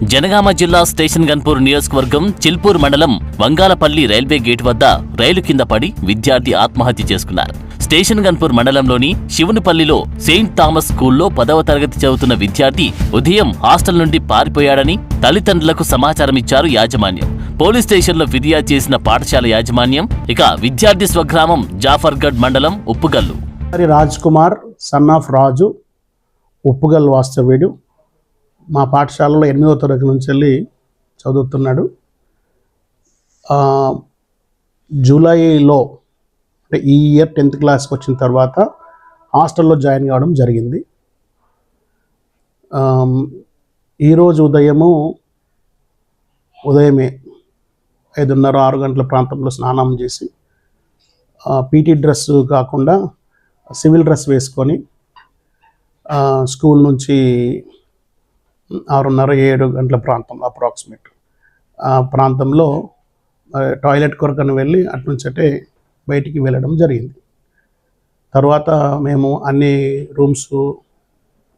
జనగామ జిల్లా స్టేషన్ గన్పూర్ నియోజకవర్గం చిల్పూర్ మండలం వంగాలపల్లి రైల్వే గేట్ వద్ద రైలు కింద పడి విద్యార్థి ఆత్మహత్య చేసుకున్నారు. స్టేషన్ గన్పూర్ మండలంలోని శివునిపల్లిలో సెయింట్ థామస్ స్కూల్లో పదవ తరగతి చదువుతున్న విద్యార్థి ఉదయం హాస్టల్ నుండి పారిపోయాడని తల్లిదండ్రులకు సమాచారం ఇచ్చారు యాజమాన్యం. పోలీస్ స్టేషన్లో ఫిర్యాదు చేసిన పాఠశాల యాజమాన్యం ఇక విద్యార్థి స్వగ్రామం జాఫర్గఢ్ మండలం ఉప్పుగల్లు. రాజ్ కుమార్ సన్ ఆఫ్ రాజు ఉప్పుగల్ వాస్తవ్యుడు. మా పాఠశాలలో ఎనిమిదవ తరగతి నుంచి వెళ్ళి చదువుతున్నాడు. జూలైలో అంటే ఈ ఇయర్ టెన్త్ క్లాస్కి వచ్చిన తర్వాత హాస్టల్లో జాయిన్ కావడం జరిగింది. ఈరోజు ఉదయము ఉదయమే ఐదున్నర ఆరు గంటల ప్రాంతంలో స్నానం చేసి పీటీ డ్రెస్ కాకుండా సివిల్ డ్రెస్ వేసుకొని స్కూల్ నుంచి ఆరున్నర ఏడు గంటల ప్రాంతంలో అప్రాక్సిమేట్ ఆ ప్రాంతంలో టాయిలెట్ కొరకని వెళ్ళి అటు నుంచి అంటే బయటికి వెళ్ళడం జరిగింది. తర్వాత మేము అన్ని రూమ్స్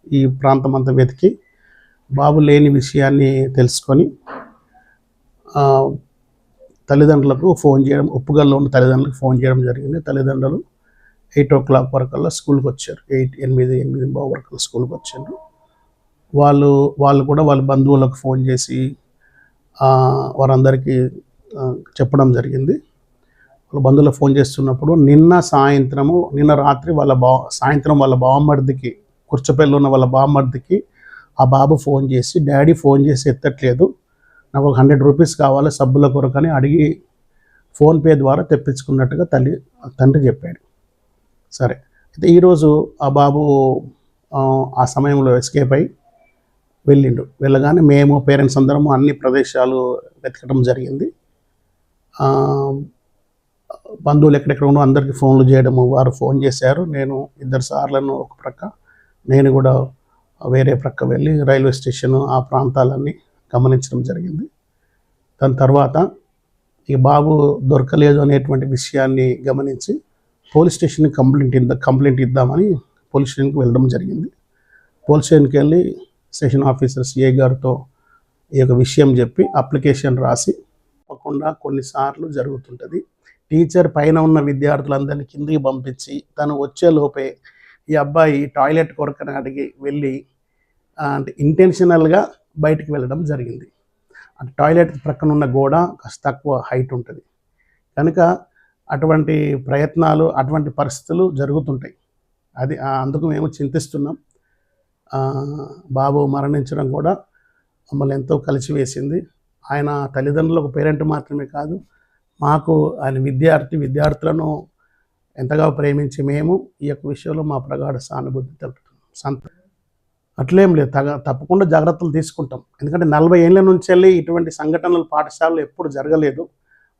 ఈ ప్రాంతం అంతా వెతికి బాబు లేని విషయాన్ని తెలుసుకొని తల్లిదండ్రులకు ఫోన్ చేయడం ఉప్పుగల్లో ఉన్న తల్లిదండ్రులకు ఫోన్ చేయడం జరిగింది. తల్లిదండ్రులు ఎయిట్ ఓ క్లాక్ వరకల్లా స్కూల్కి వచ్చారు ఎయిట్ ఎనిమిది ఎనిమిది బాబు వరకల్లా స్కూల్కి వచ్చారు వాళ్ళు వాళ్ళు కూడా వాళ్ళ బంధువులకు ఫోన్ చేసి వారందరికీ చెప్పడం జరిగింది. వాళ్ళ బంధువులకు ఫోన్ చేస్తున్నప్పుడు నిన్న సాయంత్రము నిన్న రాత్రి వాళ్ళ బా సాయంత్రం వాళ్ళ బావమర్దికి కుర్చపల్లి ఉన్న వాళ్ళ బావమర్దికి ఆ బాబు ఫోన్ చేసి డాడీ ఫోన్ చేసి ఎత్తట్లేదు. నాకు ఒక హండ్రెడ్ రూపీస్ కావాలి సబ్బుల కొరకని అడిగి ఫోన్పే ద్వారా తెప్పించుకున్నట్టుగా తల్లి తండ్రి చెప్పాడు. సరే. అయితే ఈరోజు ఆ బాబు ఆ, ఆ సమయంలో ఎస్కేప్ అయి వెళ్ళిండు. వెళ్ళగానే మేము పేరెంట్స్ అందరము అన్ని ప్రదేశాలు వెతకడం జరిగింది. బంధువులు ఎక్కడెక్కడ ఉన్నో అందరికీ ఫోన్లు చేయడము వారు ఫోన్ చేశారు. నేను ఇద్దరు సార్లను ఒక ప్రక్క నేను కూడా వేరే ప్రక్క వెళ్ళి రైల్వే స్టేషన్ ఆ ప్రాంతాలన్నీ గమనించడం జరిగింది. దాని తర్వాత ఈ బాబు దొరకలేదు అనేటువంటి విషయాన్ని గమనించి పోలీస్ స్టేషన్కి కంప్లైంట్ ఇద్దా కంప్లైంట్ ఇద్దామని పోలీస్ స్టేషన్కి వెళ్ళడం జరిగింది. పోలీస్ స్టేషన్కి వెళ్ళి సెషన్ ఆఫీసర్ సిఏ గారితో ఈ యొక్క విషయం చెప్పి అప్లికేషన్ రాసి తప్పకుండా కొన్నిసార్లు జరుగుతుంటుంది. టీచర్ పైన ఉన్న విద్యార్థులందరినీ కిందికి పంపించి తను వచ్చేలోపే ఈ అబ్బాయి టాయిలెట్ కొరకని అడిగి వెళ్ళి అంటే ఇంటెన్షనల్గా బయటికి వెళ్ళడం జరిగింది. అంటే టాయిలెట్ ప్రక్కన ఉన్న గోడ కాస్త తక్కువ హైట్ ఉంటుంది. కనుక అటువంటి ప్రయత్నాలు అటువంటి పరిస్థితులు జరుగుతుంటాయి. అది అందుకు మేము చింతిస్తున్నాం. బాబు మరణించడం కూడా మమ్మల్ని ఎంతో కలిసివేసింది ఆయన తల్లిదండ్రులకు పేరెంట్ మాత్రమే కాదు మాకు ఆయన విద్యార్థి విద్యార్థులను ఎంతగా ప్రేమించి మేము ఈ యొక్క విషయంలో మా ప్రగాఢ సానుభూతి తెలుపుతున్నాం సంత అట్లేం లేదు. తగ తప్పకుండా జాగ్రత్తలు తీసుకుంటాం. ఎందుకంటే నలభై ఏళ్ళ నుంచి వెళ్ళి ఇటువంటి సంఘటనలు పాఠశాలలో ఎప్పుడు జరగలేదు.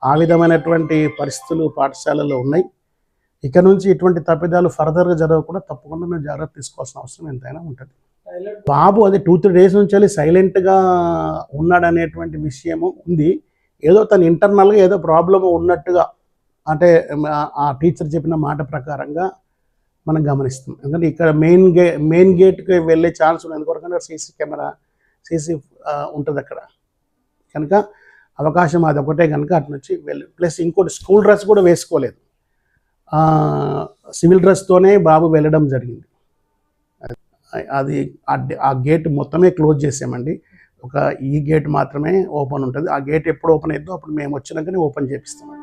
ఆ విధమైనటువంటి పరిస్థితులు పాఠశాలలో ఉన్నాయి. ఇక నుంచి ఇటువంటి తప్పిదాలు ఫర్దర్గా జరగకుండా తప్పకుండా మేము జాగ్రత్త తీసుకోవాల్సిన అవసరం ఎంతైనా ఉంటుంది. బాబు అది టూ త్రీ డేస్ నుంచి సైలెంట్గా సైలెంట్గా ఉన్నాడనేటువంటి విషయము ఉంది. ఏదో తను ఇంటర్నల్గా ఏదో ప్రాబ్లం ఉన్నట్టుగా అంటే ఆ- టీచర్ చెప్పిన మాట ప్రకారంగా మనం గమనిస్తాం ఎందుకంటే ఇక్కడ మెయిన్ గే మెయిన్ గేట్కి వెళ్ళే ఛాన్స్ ఉంది ఎందుకొరకంటే సీసీ కెమెరా సీసీ ఉంటుంది అక్కడ. కనుక అవకాశం అది ఒకటే కనుక అటు నుంచి వెళ్ళి ప్లస్ ఇంకోటి స్కూల్ డ్రెస్ కూడా వేసుకోలేదు. సివిల్ డ్రెస్తోనే బాబు వెళ్ళడం జరిగింది. అది ఆ గేట్ మొత్తమే క్లోజ్ చేసామండి. ఒక ఈ గేట్ మాత్రమే ఓపెన్ ఉంటుంది. ఆ గేట్ ఎప్పుడు ఓపెన్ అవుతుందో అప్పుడు మేము వచ్చినాకనే ఓపెన్ చేపిస్తాం.